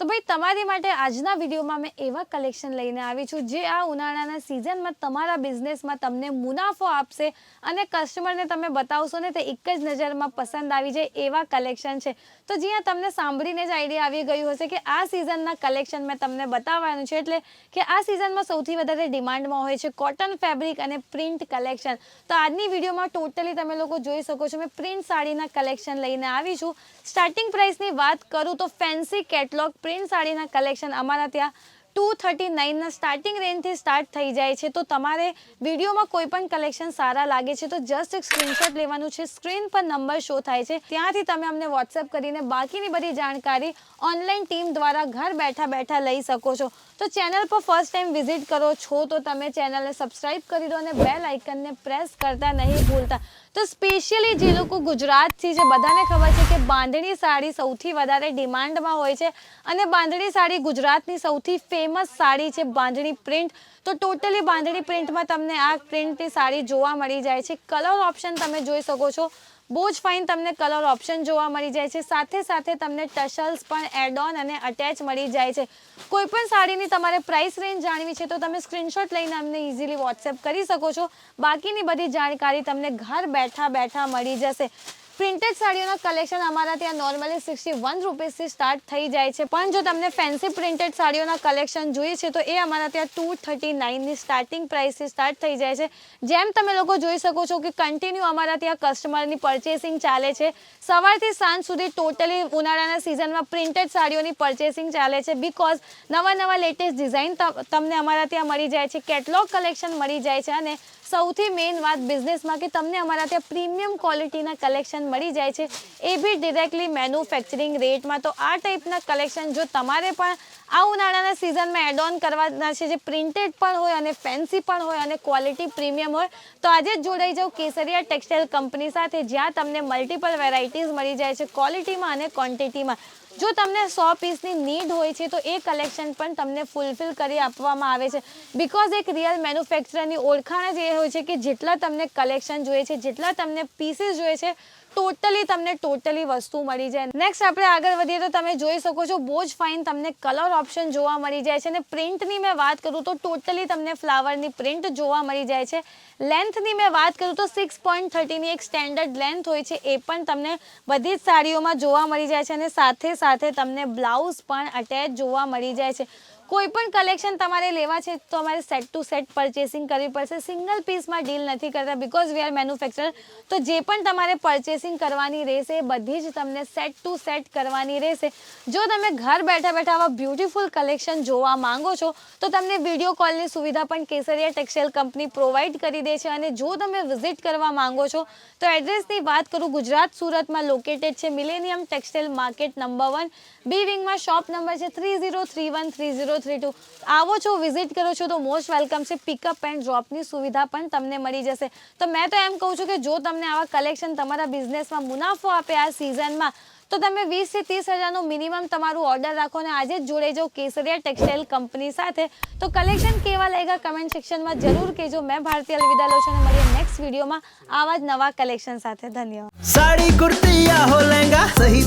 તો ભાઈ, તમારી માટે આજના વિડીયોમાં મેં એવા કલેક્શન લઈને આવી છું જે આ ઉનાળાના સિઝનમાં તમારા બિઝનેસમાં તમને મુનાફો આપશે અને કસ્ટમરને તમે બતાવશો ને તે એક જ નજરમાં પસંદ આવી જાય એવા કલેક્શન છે. તો જ્યાં તમને સાંભળીને જ આઈડિયા આવી ગયું હશે કે આ સિઝનના કલેક્શન મેં તમને બતાવવાનું છે, એટલે કે આ સિઝનમાં સૌથી વધારે ડિમાન્ડમાં હોય છે કોટન ફેબ્રિક અને પ્રિન્ટ કલેક્શન તો આજની વિડીયોમાં ટોટલી તમે લોકો જોઈ શકો છો, મેં પ્રિન્ટ સાડીના કલેક્શન લઈને આવી છું. સ્ટાર્ટિંગ પ્રાઇસની વાત કરું તો ફેન્સી કેટલોગ પ્રિન્ટ સાડીના કલેક્શન અમારા ત્યાં ટુ થર્ટી નાઇનના સ્ટાર્ટિંગ રેન્જથી સ્ટાર્ટ થઈ જાય છે. તો તમારે વિડીયોમાં કોઈ પણ કલેક્શન સારા લાગે છે, તો જસ્ટ એક સ્ક્રીનશોટ લેવાનું છે. સ્ક્રીન પર નંબર શો થાય છે. ત્યાંથી તમે અમને વોટ્સએપ કરીને બાકીની બધી જાણકારી ઓનલાઈન ટીમ દ્વારા ઘર બેઠા બેઠા લઈ શકો છો. તો ચેનલ પર ફર્સ્ટ ટાઈમ વિઝિટ કરો છો, તો તમે ચેનલને સબસ્ક્રાઈબ કરી દો અને બેલ આઇકનને પ્રેસ કરતા નહીં ભૂલતા. તો સ્પેશિયલી જે લોકો ગુજરાતથી છે, બધાને ખબર છે કે બાંધણી સાડી સૌથી વધારે ડિમાન્ડમાં હોય છે અને બાંધણી સાડી ગુજરાતની સૌથી ફેમસ સાડી છે, બાંધણી પ્રિન્ટ તો ટોટલી બાંધણી પ્રિન્ટમાં તમને આ પ્રિન્ટની સાડી જોવા મળી જાય છે. કલર ઓપ્શન તમે જોઈ શકો છો. બહુ જ ફાઇન તમને કલર ઓપ્શન જોવા મળી જાય છે. સાથે સાથે તમને ટશલ્સ પણ એડ ઓન અને અટેચ મળી જાય છે. કોઈ પણ સાડીની તમારે પ્રાઇસ રેન્જ જાણવી છે તો તમે સ્ક્રીનશોટ લઈને અમને ઇઝીલી વોટ્સએપ કરી શકો છો. બાકીની બધી જાણકારી તમને ઘર બેઠા બેઠા મળી જશે. પ્રિન્ટેડ સાડીઓના કલેક્શન અમારા ત્યાં નોર્મલી સિક્સટી વન રૂપીસથી સ્ટાર્ટ થઈ જાય છે. પણ જો તમને ફેન્સી પ્રિન્ટેડ સાડીઓના કલેક્શન જોઈએ છે, તો એ અમારા ત્યાં ટુ થર્ટી નાઇનની સ્ટાર્ટિંગ પ્રાઇસથી સ્ટાર્ટ થઈ જાય છે. જેમ તમે લોકો જોઈ શકો છો કે કન્ટિન્યુ અમારા ત્યાં કસ્ટમરની પરચેસિંગ ચાલે છે. સવારથી સાંજ સુધી ટોટલી ઉનાળાના સિઝનમાં પ્રિન્ટેડ સાડીઓની પરચેસિંગ ચાલે છે. બિકોઝ નવા નવા લેટેસ્ટ ડિઝાઇન તમને અમારા ત્યાં મળી જાય છે કેટલોગ કલેક્શન મળી જાય છે. અને સૌથી મેઇન વાત બિઝનેસમાં કે તમને અમારા ત્યાં પ્રીમિયમ ક્વોલિટીના કલેક્શન મળી જાય છે. એ બી ડિરેક્ટલી મેન્યુફેક્ચરિંગ રેટમાં તો આ ટાઈપના કલેક્શન જો તમારે પણ આ ઉનાળાના સિઝનમાં એડ ઓન કરવાના છે, જે પ્રિન્ટેડ પણ હોય અને ફેન્સી પણ હોય અને ક્વોલિટી પ્રીમિયમ હોય, તો આજે જ જોડાઈ જાઓ કેસરિયા ટેક્સટાઇલ કંપની સાથે, જ્યાં તમને મલ્ટિપલ વેરાયટીઝ મળી જાય છે ક્વોલિટીમાં અને ક્વોન્ટિટીમાં જો તમને સો પીસની નીડ હોય છે, તો એ કલેક્શન પણ તમને ફૂલફિલ કરી આપવામાં આવે છે. બિકોઝ એક રિયલ મેન્યુફેક્ચરની ઓળખાણ જ એ હોય છે કે જેટલા તમને કલેક્શન જોઈએ છે, જેટલા તમને પીસીસ જોઈએ છે ટોટલી તમને ટોટલી વસ્તુ મળી જાય. નેક્સ્ટ આપણે આગળ વધીએ તો તમે જોઈ શકો છો, બહુ જ ફાઇન તમને કલર ઓપ્શન જોવા મળી જાય છે અને પ્રિન્ટની મેં વાત કરું તો ટોટલી તમને ફ્લાવરની પ્રિન્ટ જોવા મળી જાય છે. લેન્થની મેં વાત કરું તો સિક્સ પોઈન્ટ થર્ટીની એક સ્ટેન્ડર્ડ લેન્થ હોય છે, એ પણ તમને બધી જ સાડીઓમાં જોવા મળી જાય છે અને સાથે સાથે તમને બ્લાઉઝ પણ અટેચ જોવા મળી જાય છે. કોઈ પણ કલેક્શન તમારે લેવા છે, તો અમારે સેટ ટુ સેટ પરચેસિંગ કરવી પડશે. સિંગલ પીસમાં ડીલ નથી કરતા બિકોઝ વી આર મેન્યુફેક્ચર તો જે પણ તમારે પરચેસિંગ કરવાની રહેશે, એ બધી જ તમને સેટ ટુ સેટ કરવાની રહેશે. જો તમે ઘર બેઠા બેઠા આવા બ્યુટિફુલ કલેક્શન જોવા માંગો છો, તો તમને વીડિયો કોલની સુવિધા પણ કેસરિયા ટેક્સટાઇલ કંપની પ્રોવાઈડ કરી દે છે. અને જો તમે વિઝિટ કરવા માંગો છો, તો એડ્રેસની વાત કરું, ગુજરાત સુરતમાં લોકેટેડ છે millennium textile market number one B વિંગમાં shop number છે three zero three one three zero three two આવો છો વિઝિટ કરો છો તો મોસ્ટ વેલકમ છે પિકઅપ એન્ડ ડ્રોપની સુવિધા પણ તમને મળી જશે. તો મેં તો એમ કહું છું કે જો તમને આવા કલેક્શન તમારા બિઝનેસમાં મુનાફો આપે આ સિઝનમાં તો તમે વીસથી ત્રીસ હજારનું મિનિમમ તમારું ઓર્ડર રાખો અને આજે જ જોડે જાઓ કેસરિયા ટેક્સટાઇલ કંપની સાથે. તો કલેક્શન કેવા લાગ્યા કમેન્ટ સેક્શનમાં જરૂર કહેજો. મેં ભારતી અલવિદા લઉં છું અને મળીએ નેક્સ્ટ વિડીયોમાં આવા જ નવા કલેક્શન સાથે. ધન્યવાદ. સાડી કુર્તી હો સહી